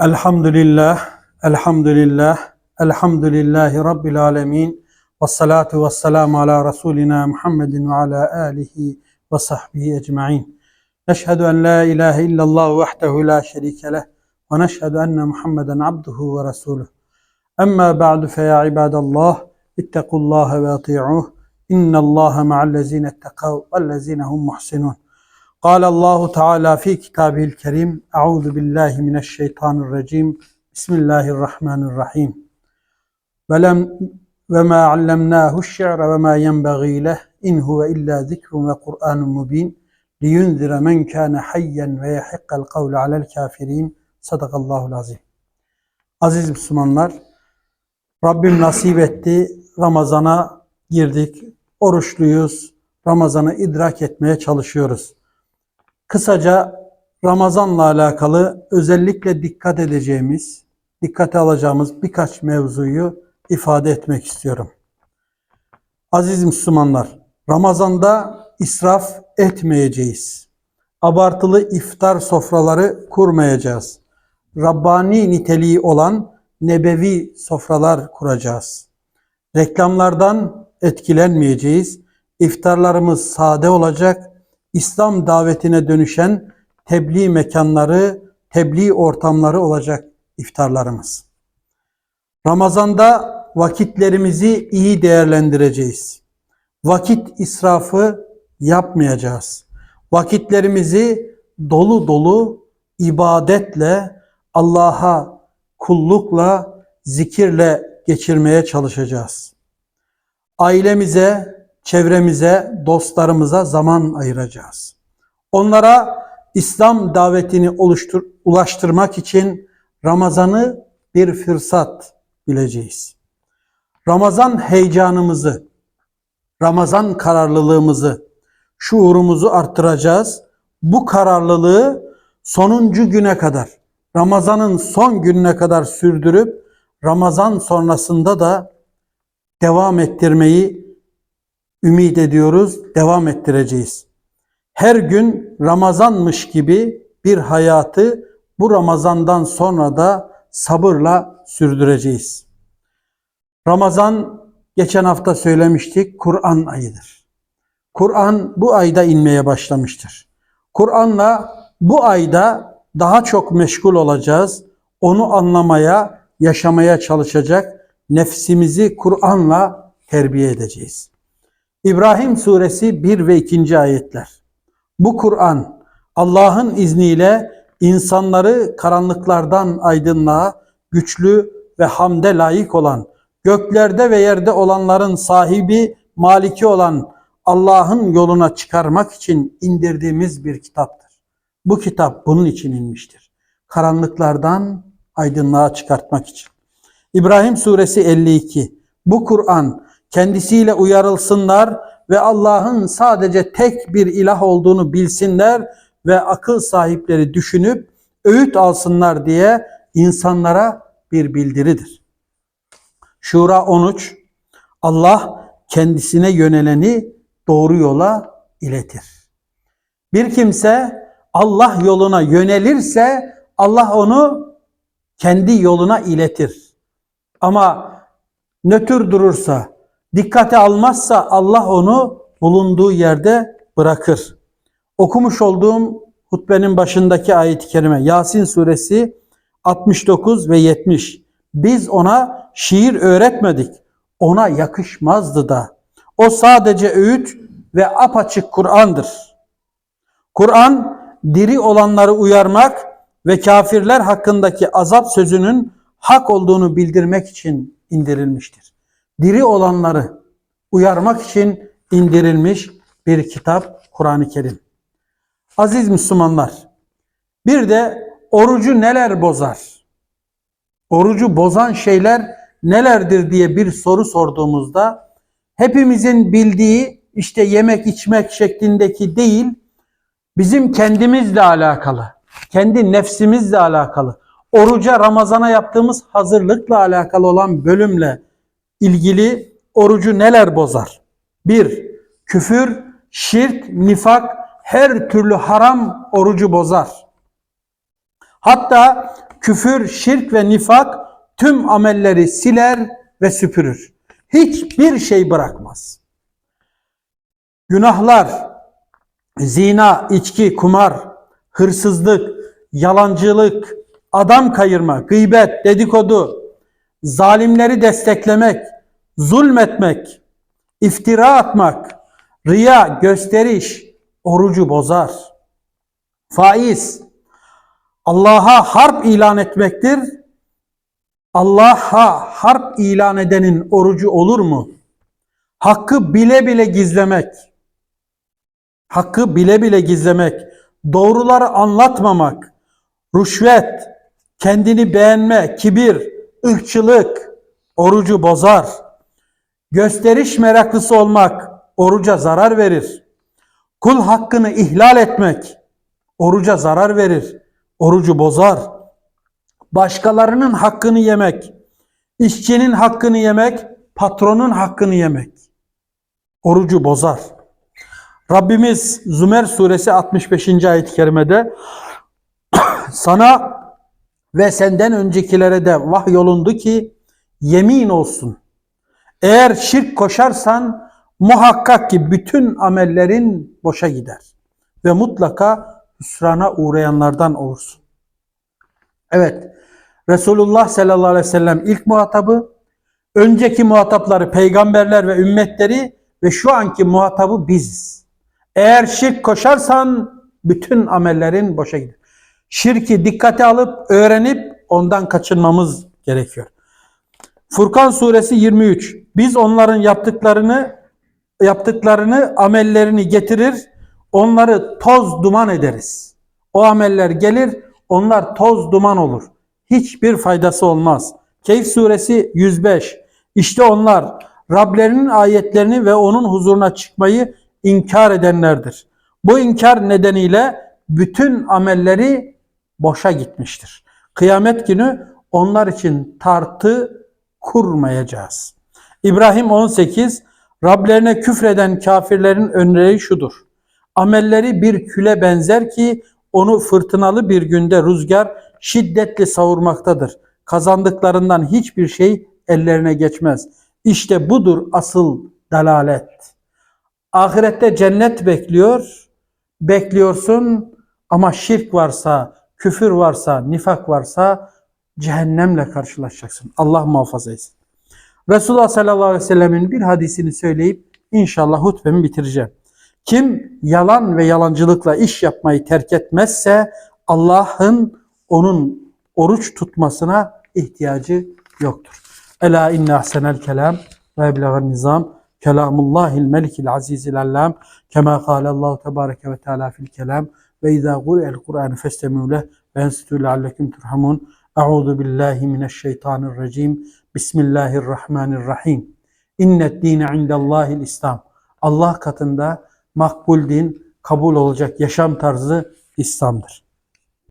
Elhamdülillah, elhamdülillah, elhamdülillahi Rabbil alemin. Ve salatu ve selamu ala Resulina Muhammedin ve ala alihi ve sahbihi ecma'in. Neşhedü en la ilahe illallah vahdehu la şerike leh ve neşhedü enne Muhammeden abduhu ve resuluh. Amma ba'du fe ya ibadallah ittakullaha ve ati'uh. İnnallaha ma'allezine ettekav vellezine hum muhsinun. قال الله تعالى في كتابه الكريم أعوذ بالله من الشيطان الرجيم بسم الله الرحمن الرحيم ولم وما علمناه الشعر وما ينبغي له إن هو إلا ذكر وقرآن مبين لينذر من كان حيا ويحق القول على الكافرين صدق الله العظيم Aziz Müslümanlar Rabbim nasip etti Ramazan'a girdik oruçluyuz Ramazan'ı idrak etmeye çalışıyoruz Kısaca Ramazan'la alakalı özellikle dikkat edeceğimiz, dikkate alacağımız birkaç mevzuyu ifade etmek istiyorum. Aziz Müslümanlar, Ramazan'da israf etmeyeceğiz. Abartılı iftar sofraları kurmayacağız. Rabbani niteliği olan nebevi sofralar kuracağız. Reklamlardan etkilenmeyeceğiz. İftarlarımız sade olacak İslam davetine dönüşen tebliğ mekanları, tebliğ ortamları olacak iftarlarımız. Ramazanda vakitlerimizi iyi değerlendireceğiz. Vakit israfı yapmayacağız. Vakitlerimizi dolu dolu ibadetle, Allah'a kullukla, zikirle geçirmeye çalışacağız. Ailemize, çevremize, dostlarımıza zaman ayıracağız. Onlara İslam davetini oluştur, ulaştırmak için Ramazan'ı bir fırsat bileceğiz. Ramazan heyecanımızı, Ramazan kararlılığımızı, şuurumuzu arttıracağız. Bu kararlılığı sonuncu güne kadar, Ramazan'ın son gününe kadar sürdürüp Ramazan sonrasında da devam ettirmeyi ümit ediyoruz, devam ettireceğiz. Her gün Ramazanmış gibi bir hayatı bu Ramazandan sonra da sabırla sürdüreceğiz. Ramazan geçen hafta söylemiştik Kur'an ayıdır. Kur'an bu ayda inmeye başlamıştır. Kur'an'la bu ayda daha çok meşgul olacağız. Onu anlamaya, yaşamaya çalışacak nefsimizi Kur'an'la terbiye edeceğiz. İbrahim suresi 1 ve 2. ayetler. Bu Kur'an Allah'ın izniyle insanları karanlıklardan aydınlığa güçlü ve hamde layık olan, göklerde ve yerde olanların sahibi, maliki olan Allah'ın yoluna çıkarmak için indirdiğimiz bir kitaptır. Bu kitap bunun için inmiştir. Karanlıklardan aydınlığa çıkartmak için. İbrahim suresi 52. Bu Kur'an kendisiyle uyarılsınlar ve Allah'ın sadece tek bir ilah olduğunu bilsinler ve akıl sahipleri düşünüp öğüt alsınlar diye insanlara bir bildiridir. Şura 13 Allah kendisine yöneleni doğru yola iletir. Bir kimse Allah yoluna yönelirse Allah onu kendi yoluna iletir. Ama nötr durursa, dikkate almazsa Allah onu bulunduğu yerde bırakır. Okumuş olduğum hutbenin başındaki ayet-i kerime Yasin suresi 69 ve 70. Biz ona şiir öğretmedik. Ona yakışmazdı da. O sadece öğüt ve apaçık Kur'an'dır. Kur'an diri olanları uyarmak ve kafirler hakkındaki azap sözünün hak olduğunu bildirmek için indirilmiştir diri olanları uyarmak için indirilmiş bir kitap Kur'an-ı Kerim. Aziz Müslümanlar, bir de orucu neler bozar? Orucu bozan şeyler nelerdir diye bir soru sorduğumuzda hepimizin bildiği işte yemek içmek şeklindeki değil, bizim kendimizle alakalı, kendi nefsimizle alakalı, oruca Ramazan'a yaptığımız hazırlıkla alakalı olan bölümle ilgili orucu neler bozar? Bir, küfür, şirk, nifak, her türlü haram orucu bozar. Hatta küfür, şirk ve nifak tüm amelleri siler ve süpürür. Hiçbir şey bırakmaz. Günahlar, zina, içki, kumar, hırsızlık, yalancılık, adam kayırma, gıybet, dedikodu, zalimleri desteklemek, zulmetmek, iftira atmak, riya, gösteriş, orucu bozar. Faiz, Allah'a harp ilan etmektir. Allah'a harp ilan edenin orucu olur mu? Hakkı bile bile gizlemek, hakkı bile bile gizlemek, doğruları anlatmamak, rüşvet, kendini beğenme, kibir, ırkçılık orucu bozar. Gösteriş meraklısı olmak oruca zarar verir. Kul hakkını ihlal etmek oruca zarar verir. Orucu bozar. Başkalarının hakkını yemek, işçinin hakkını yemek, patronun hakkını yemek orucu bozar. Rabbimiz Zümer suresi 65. ayet-i kerimede sana ve senden öncekilere de vahyolundu ki yemin olsun. Eğer şirk koşarsan muhakkak ki bütün amellerin boşa gider ve mutlaka hüsrana uğrayanlardan olursun. Evet, Resulullah sallallahu aleyhi ve sellem ilk muhatabı, önceki muhatapları peygamberler ve ümmetleri ve şu anki muhatabı biziz. Eğer şirk koşarsan bütün amellerin boşa gider. Şirki dikkate alıp öğrenip ondan kaçınmamız gerekiyor. Furkan suresi 23. Biz onların yaptıklarını yaptıklarını amellerini getirir, onları toz duman ederiz. O ameller gelir, onlar toz duman olur. Hiçbir faydası olmaz. Keyif suresi 105. İşte onlar Rablerinin ayetlerini ve onun huzuruna çıkmayı inkar edenlerdir. Bu inkar nedeniyle bütün amelleri boşa gitmiştir. Kıyamet günü onlar için tartı kurmayacağız. İbrahim 18 Rablerine küfreden kafirlerin öneri şudur. Amelleri bir küle benzer ki onu fırtınalı bir günde rüzgar şiddetli savurmaktadır. Kazandıklarından hiçbir şey ellerine geçmez. İşte budur asıl dalalet. Ahirette cennet bekliyor, bekliyorsun ama şirk varsa, küfür varsa, nifak varsa cehennemle karşılaşacaksın. Allah muhafaza etsin. Resulullah sallallahu aleyhi ve sellemin bir hadisini söyleyip inşallah hutbemi bitireceğim. Kim yalan ve yalancılıkla iş yapmayı terk etmezse Allah'ın onun oruç tutmasına ihtiyacı yoktur. Ela inne ahsenel kelam ve eblegan nizam kelamullahil melikil azizil allam kema kâle Allahu tebareke ve teala fil kelam ve izâ guri'el Kur'an festemi'u leh ve enstitû leallekum turhamun. Euzu billahi mineşşeytanirracim Bismillahirrahmanirrahim. İnnet dîne indellâhil İslam. Allah katında makbul din, kabul olacak yaşam tarzı İslam'dır.